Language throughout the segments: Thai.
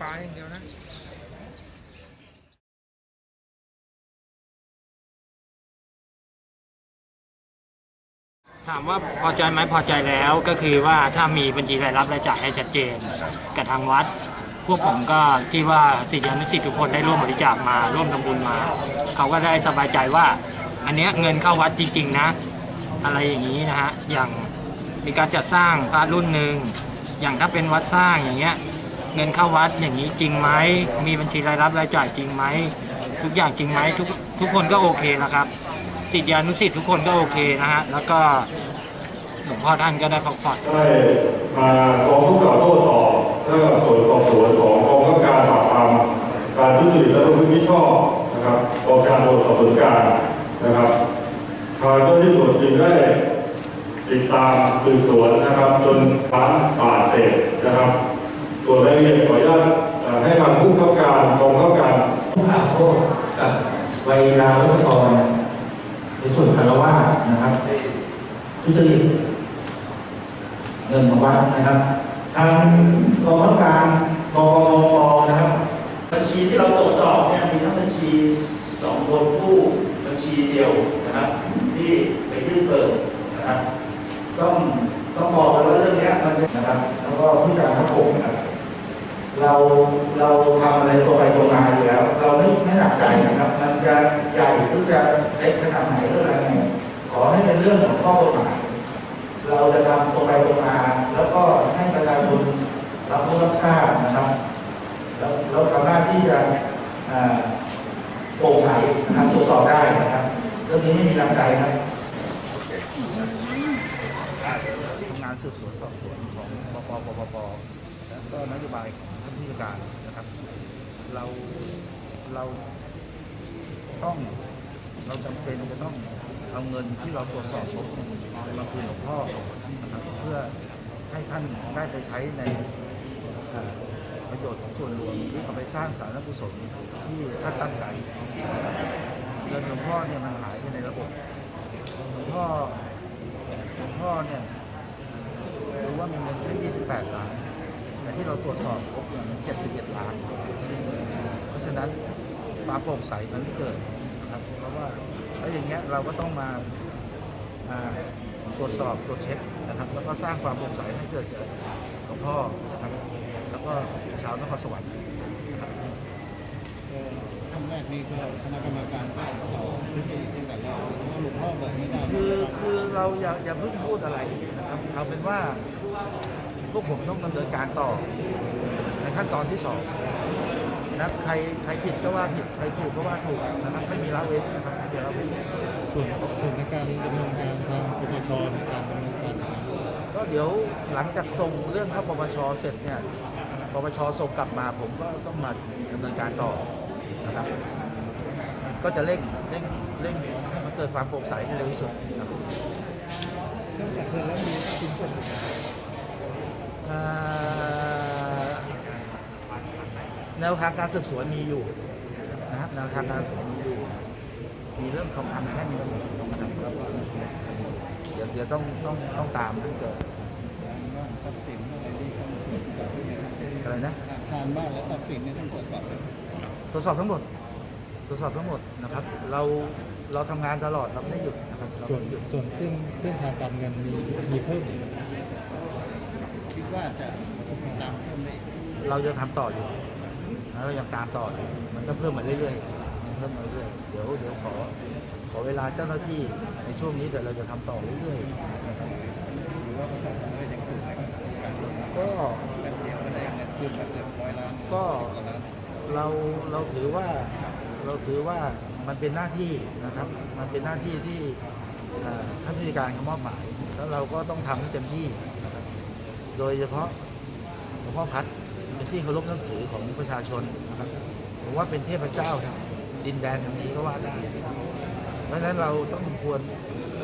ปลาอย่างเดียวนะถามว่าพอใจไหมพอใจแล้วก็คือว่าถ้ามีบัญชีรายรับรายจ่ายให้ชัดเจนกับทางวัด พวกผมก็ที่ว่าศิษยานุศิษย์ทุกคนได้ร่วมบริจาคมาร่วมทำบุญมา เขาก็ได้สบายใจว่า อันเนี้ยเงินเข้าวัดจริงๆนะ อะไรอย่างนี้นะฮะอย่างมีการจัดสร้างพระรุ่นหนึ่งอย่างถ้าเป็นวัดสร้างอย่างเงี้ย เงินเข้าวัดอย่างนี้จริงไหมมีบัญชีรายรับรายจ่ายจริงไหมทุกอย่างจริงไหมทุกทุกคนก็โอเคนะครับศิษยานุศิษย์ทุกคนก็โอเคนะฮะแล้วก็หลวงพ่อท่านก็ได้พักผ่อนได้มาร้องทุกข์กล่าวโทษต่อเรื่องส่วนสอบสวนของกองบังคับการปราบปรามการทุจริตและประพฤติมิชอบนะครับกองการตรวจสอบสวนกลางนะครับทางเจ้าที่ตรวจจึงได้ติดตามสืบสวนนะครับ จนร้าป่าเสร็จนะครับ ส่วนรายละเอียดขออนุญาตให้ทางผู้ข้าการกองข้าการผู้ข่าวโทษกับวัยยาวัชกรในส่วนคารวะนะครับทุจริตเงินของวัดนะครับ ทางกองข้าการกองมปนะครับบัญชีที่เราตรวจสอบเนี่ยมีทั้งบัญชีสองคนผู้บัญชีเดียวนะครับ ที่ไปยื่นเปิดนะครับ ต้องต้องบอกกันว่าเรื่องเนี้ยมันเป็นนะครับ แล้วก็ผู้การทัพบกนะครับ เรา เราทำอะไรตรงไปตรงมาอยู่แล้ว เราไม่ไม่หนักใจนะครับ มันจะใหญ่หรือจะเล็กขนาดไหนหรืออะไรไงขอให้เป็นเรื่องของข้อกฎหมาย เราจะทำตรงไปตรงมาแล้วก็ให้ประชาชนรับรู้รับทราบนะครับแล้วเราสามารถที่จะโปร่งใสนะครับตรวจสอบได้นะครับเรื่องนี้ไม่มีหลักใจครับทำงานสืบสวนสอบสวนของปปปป และก็นโยบายของท่านผู้การนะครับ เราเราต้องเราจำเป็นจะต้องเอาเงินที่เราตรวจสอบพบมาคืนหลวงพ่อนะครับเพื่อให้ท่านได้ไปใช้ในประโยชน์ของส่วนรวมหรือเอาไปสร้างสาธารณกุศลที่ท่านตั้งใจเงินหลวงพ่อเนี่ยมันหายไปในระบบหลวงพ่อหลวงพ่อเนี่ยรู้ว่ามีเงินแค่28ล้าน ที่เราตรวจสอบพบเนี่ยมัน71 ล้าน เพราะฉะนั้นความโปร่งใสมันไม่เกิดนะครับ เพราะว่าแล้วอย่างเงี้ยเราก็ต้องมาอ่าตรวจสอบตรวจเช็คนะครับ แล้วก็สร้างความโปร่งใสให้เกิดกับหลวงพ่อนะครับ แล้วก็ชาวนครสวรรค์นะครับขั้นแรกนี่ก็คณะกรรมการก็สอบทุจริตตั้งแต่แรกว่าหลวงพ่อเบิกไม่ได้คือคือเราอย่าอย่าเพิ่งพูดอะไรนะครับเอาเป็นว่า พวกผมต้องดำเนินการต่อ ในขั้นตอนที่สองนะใครใครผิดก็ว่าผิดใครถูกก็ว่าถูกนะครับไม่มีละเว้นนะครับไม่มีละเว้นส่วนส่วนในการดำเนินการทางปปชในการดำเนินการยังไงก็เดี๋ยวหลังจากส่งเรื่องเข้าปปชเสร็จเนี่ยปปชส่งกลับมาผมก็ต้องมาดำเนินการต่อนะครับ ก็จะเร่งเร่งเร่งให้มันเกิดความโปร่งใสให้เร็วที่สุดนะครับนอกจากเงินแล้วมีทรัพย์สินส่วนอื่นอ่า แนวทางการสืบสวนมีอยู่นะครับแนวทางการสืบสวนมีอยู่ มีเรื่องของทางแพ่งก็มีนะครับแล้วก็เดี๋ยวเดี๋ยวต้องต้องต้องตามให้เกิดว่าทรัพย์สินอะไรที่ต้องตรวจสอบด้วยนะครับอะไรนะอาคารบ้านและทรัพย์สินเนี่ยต้องตรวจสอบด้วยตรวจสอบทั้งหมด ตรวจสอบทั้งหมดนะครับ เราเราทำงานตลอดเราไม่ได้หยุดนะครับเราส่วนไม่ได้หยุดส่วนเส้นเส้นทางการเงินมีมีเพิ่มอีกไหม คิดว่าจะตามเพิ่มได้เราจะทำต่ออยู่นะเรายังตามต่ออยู่มันก็เพิ่มมาเรื่อยๆมันเพิ่มมาเรื่อยๆเดี๋ยวเดี๋ยวขอ ขอเวลาเจ้าหน้าที่ในช่วงนี้แต่เราจะทำต่อเรื่อยๆนะครับหรือว่าประชาชนได้ยังสูงไหมครับการลงทุนก็แป๊บเดียวก็ได้เงินคืนมาเกือบร้อยล้านก็เราเราถือว่าเราถือว่ามันเป็นหน้าที่นะครับ มันเป็นหน้าที่ที่ท่านผู้การเขามอบหมาย แล้วเราก็ต้องทำให้เต็มที่นะครับ โดยเฉพาะหลวงพ่อพัดเป็นที่เคารพนับถือของประชาชนนะครับผมว่าเป็นเทพเจ้าแห่งดินแดนแห่งนี้ก็ว่าได้นะครับเพราะฉะนั้นเราต้องควร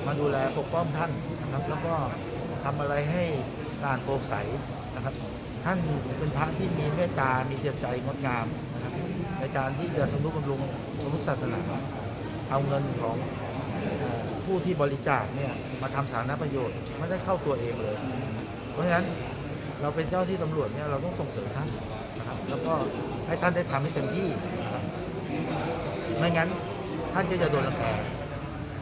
มาดูแลปกป้องท่านนะครับ แล้วก็ทำอะไรให้การโปร่งใสนะครับ ท่านเป็นพระที่มีเมตตา มีจิตใจงดงามนะครับในการที่จะทำนุบำรุงพระพุทธศาสนา เอาเงินของผู้ที่บริจาคเนี่ยมาทำสาธารณประโยชน์ไม่ได้เข้าตัวเองเลย ราะฉะนั้นเราเป็นเจ้าที่ตำรวจเนี่ยเราต้องส่งเสริมท่านนะครับ แล้วก็ก็ให้ท่านได้ทำให้เต็มที่นะครับไม่งั้นท่านก็จะโดนรังแก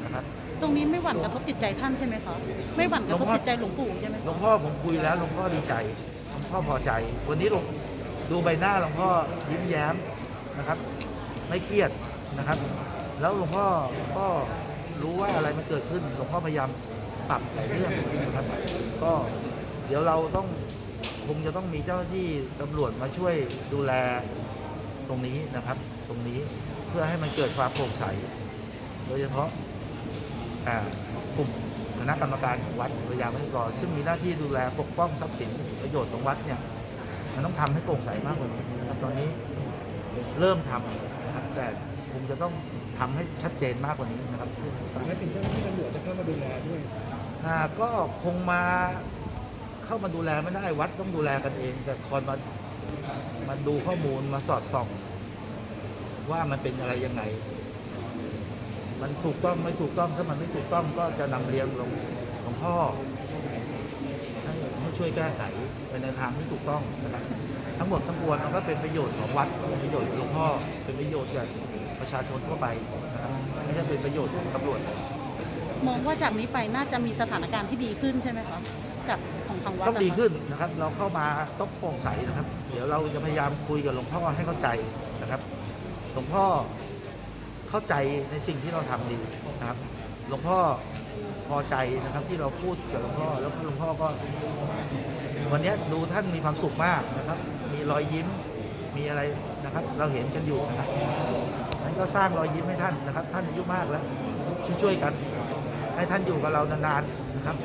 นะครับตรงนี้ไม่หวั่นกระทบจิตใจท่านใช่ไหมคะไม่หวั่นกระทบหลวงพ่อจิตใจหลวงปู่ใช่ไหมหลคะวงพ่อผมคุยแล้วหลวงพ่อดีใจหลวงพ่อพอใจ วันนี้หลวงดูใบหน้าหลวงพ่อยิ้มแย้มนะครับ ไม่เครียดนะครับ แล้วหลวงพ่อก็รู้ว่าอะไรมันเกิดขึ้นหลวงพ่อพยายามปรับหลายเรื่องนะครับ ก็ เดี๋ยวเราต้องคงจะต้องมีเจ้าหน้าที่ตำรวจมาช่วยดูแลตรงนี้นะครับ ตรงนี้เพื่อให้มันเกิดความโปร่งใส โดยเฉพาะอ่ากลุ่มคณะกรรมการวัดพยาไม่กรซึ่งมีหน้าที่ดูแลปกป้องทรัพย์สินประโยชน์ของวัดเนี่ยมันต้องทำให้โปร่งใสมากกว่านี้นะครับตอนนี้เริ่มทำนะครับแต่คงจะต้องทำให้ชัดเจนมากกว่านี้นะครับและถึงเจ้าหน้าที่ตำรวจจะเข้ามาดูแลด้วยอ่าก็คงมา เข้ามาดูแลไม่ได้วัดต้องดูแลกันเอง แต่คอยมามาดูข้อมูลมาสอดส่อง ว่ามันเป็นอะไรยังไง มันถูกต้องไม่ถูกต้องถ้ามันไม่ถูกต้องก็จะนำเรียนหลงหลวงพ่อให้ให้ช่วยแก้ไขไปในทางที่ถูกต้องนะครับทั้งหมดทั้งมวลมันก็เป็นประโยชน์ของวัดเป็นประโยชน์ของหลวงพ่อเป็นประโยชน์กับประชาชนทั่วไปนะครับไม่ใช่เป็นประโยชน์ของตำรวจมองว่าจากนี้ไปน่าจะมีสถานการณ์ที่ดีขึ้นใช่ไหมคะ จากของทางวัดต้องดีะคะขึ้นนะครับ เราเข้ามาต้องโปร่งใสนะครับ เดี๋ยวเราจะพยายามคุยกับหลวงพ่อให้เข้าใจนะครับ หลวงพ่อเข้าใจในสิ่งที่เราทำดีนะครับ หลวงพ่อพอใจนะครับที่เราพูดกับหลวงพ่อแล้วก็หลวงพ่อก็ วันนี้ดูท่านมีความสุขมากนะครับ มีรอยยิ้มมีอะไรนะครับ เราเห็นกันอยู่นะครับนั้นก็สร้างรอยยิ้มให้ท่านนะครับ ท่านอายุมากแล้ว ช่วยๆกัน ให้ท่านอยู่กับเรานานๆนะครับ